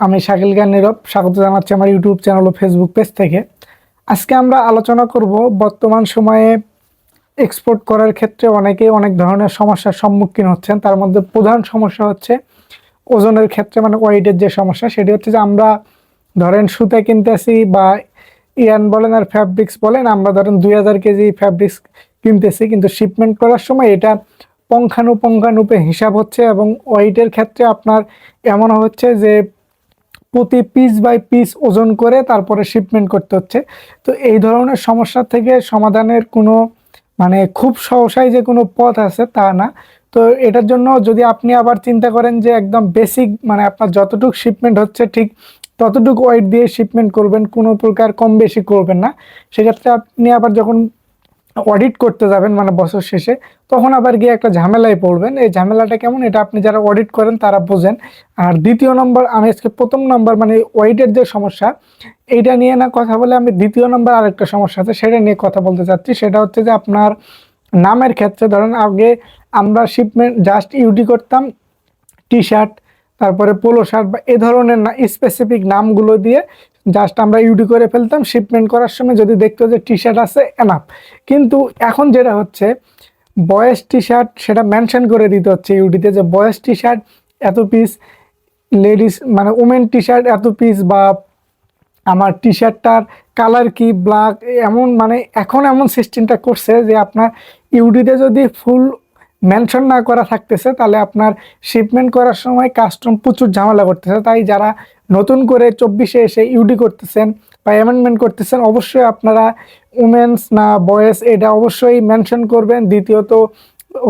আমি শাকিল গান নীরব। স্বাগত জানাচ্ছি আমার ইউটিউব চ্যানেল ও ফেসবুক পেজ থেকে। আজকে আমরা আলোচনা করব বর্তমান সময়ে এক্সপোর্ট করার ক্ষেত্রে অনেকে অনেক ধরনের সমস্যার সম্মুখীন হচ্ছেন। তার মধ্যে প্রধান সমস্যা হচ্ছে ওজনের ক্ষেত্রে মানে ওয়েটের যে সমস্যা, সেটি হচ্ছে যে আমরা ধরেন সুতা কিনতেছি বা ইয়ান বলেন আর ফ্যাব্রিক্স বলেন, আমরা ধরেন দুই হাজার কেজি ফ্যাব্রিক্স কিনতেছি, কিন্তু শিপমেন্ট করার সময় এটা পঙ্খানুপঙ্খানুপে হিসাব হচ্ছে এবং ওয়েটের ক্ষেত্রে আপনার এমন হচ্ছে যে প্রতি পিস বাই পিস ওজন করে তারপরে শিপমেন্ট করতে হচ্ছে। তো এই ধরনের সমস্যা থেকে সমাধানের কোনো মানে খুব সহসাই যে কোনো পথ আছে তা না। তো এটার জন্য যদি আপনি আবার চিন্তা করেন যে একদম বেসিক মানে আপনার যতটুকু শিপমেন্ট হচ্ছে ঠিক ততটুকু ওয়েট দিয়ে শিপমেন্ট করবেন, কোনো প্রকার কম বেশি করবেন না। সেক্ষেত্রে আপনি আবার যখন অডিট করতে যাবেন মানে বছর শেষে, তখন আবার গিয়ে একটা ঝামেলায় পড়বেন। এই ঝামেলাটা কেমন? এটা আপনি যারা অডিট করেন তারা বোঝেন। আর দ্বিতীয় নম্বর, আমি আজকে প্রথম নম্বর মানে ওয়েটের যে সমস্যা, এইটা নিয়ে না কথা বলে আমি দ্বিতীয় নম্বর আরেকটা সমস্যা আছে, সেটা নিয়ে কথা বলতে চাচ্ছি। সেটা হচ্ছে যে আপনার নামের ক্ষেত্রে ধরেন আগে আমরা শিপমেন্ট জাস্ট ইউডি করতাম টি শার্ট তারপরে পোলো শার্ট বা এ ধরনের স্পেসিফিক নামগুলো দিয়ে জাস্ট আমরা ইউডি করে ফেলতাম শিপমেন্ট করার সময় যদি দেখতো যে টি শার্ট আছে এনাফ কিন্তু এখন যেটা হচ্ছে বয়েস টি শার্ট সেটা মেনশন করে দিতে হচ্ছে ইউডিতে যে বয়েস টি শার্ট এত পিস লেডিস মানে উমেন টি শার্ট এত পিস বা আমার টি শার্টটার কালার কি ব্ল্যাক এমন মানে এখন এমন সিস্টেমটা করছে যে আপনার ইউডিতে যদি ফুল মেনশন না করা থাকতেছে, তাহলে আপনার শিপমেন্ট করার সময় কাস্টম প্রচুর ঝামেলা করতেছে। তাই যারা নতুন করে চব্বিশে এসে ইউডি করতেছেন বা অ্যামেন্ডমেন্ট করতেছেন, অবশ্যই আপনারা উমেন্স না বয়েস এটা অবশ্যই মেনশন করবেন। দ্বিতীয়ত,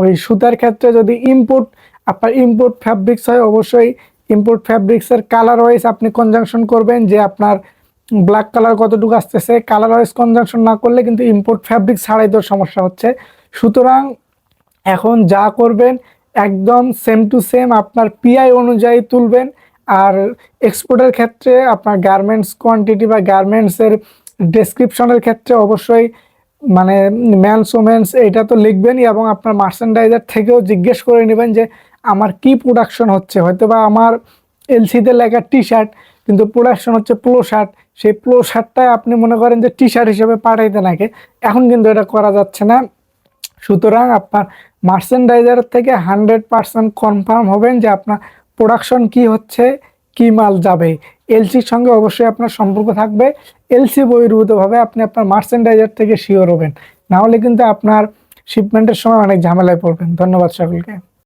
ওই সুতার ক্ষেত্রে যদি ইম্পোর্ট আপনার ইম্পোর্ট ফ্যাব্রিক্স হয়, অবশ্যই ইম্পোর্ট ফ্যাব্রিক্সের কালার ওয়াইজ আপনি কনজাংশন করবেন যে আপনার ব্ল্যাক কালার কতটুকু আসতেছে। কালার ওয়াইজ কনজাংশন না করলে কিন্তু ইম্পোর্ট ফ্যাব্রিক ছাড়াই তো সমস্যা হচ্ছে। সুতরাং এখন যা করবেন, একদম সেম টু সেম আপনার পিআই অনুযায়ী তুলবেন। আর এক্সপোর্টের ক্ষেত্রে আপনার গার্মেন্টস কোয়ান্টিটি বা গার্মেন্টসের ডেসক্রিপশনের ক্ষেত্রে অবশ্যই মানে ম্যানস ওমেন্স এটা তো লিখবেনই এবং আপনার মার্চেন্ডাইজার থেকেও জিজ্ঞেস করে নেবেন যে আমার কি প্রোডাকশন হচ্ছে। হয়তো বা আমার এলসিতে লেখা টি শার্ট কিন্তু প্রোডাকশন হচ্ছে প্লো শার্ট সেই প্লো শার্টটাই আপনি মনে করেন যে টি শার্ট হিসেবে পাঠাইতে নাকি। এখন কিন্তু এটা করা যাচ্ছে না। সুতরাং আপনার মার্চেন্ডাইজার থেকে হান্ড্রেড পারসেন্ট কনফার্ম হবেন যে আপনার প্রোডাকশন কি হচ্ছে, কি মাল যাবে। এলসির সঙ্গে অবশ্যই আপনার সম্পর্ক থাকবে। এলসি বহির্ভূতভাবে আপনি আপনার মার্চেন্ডাইজার থেকে শিওর হবেন। নাহলে কিন্তু আপনার শিপমেন্টের সময় অনেক ঝামেলায় পড়বেন। ধন্যবাদ সকলকে।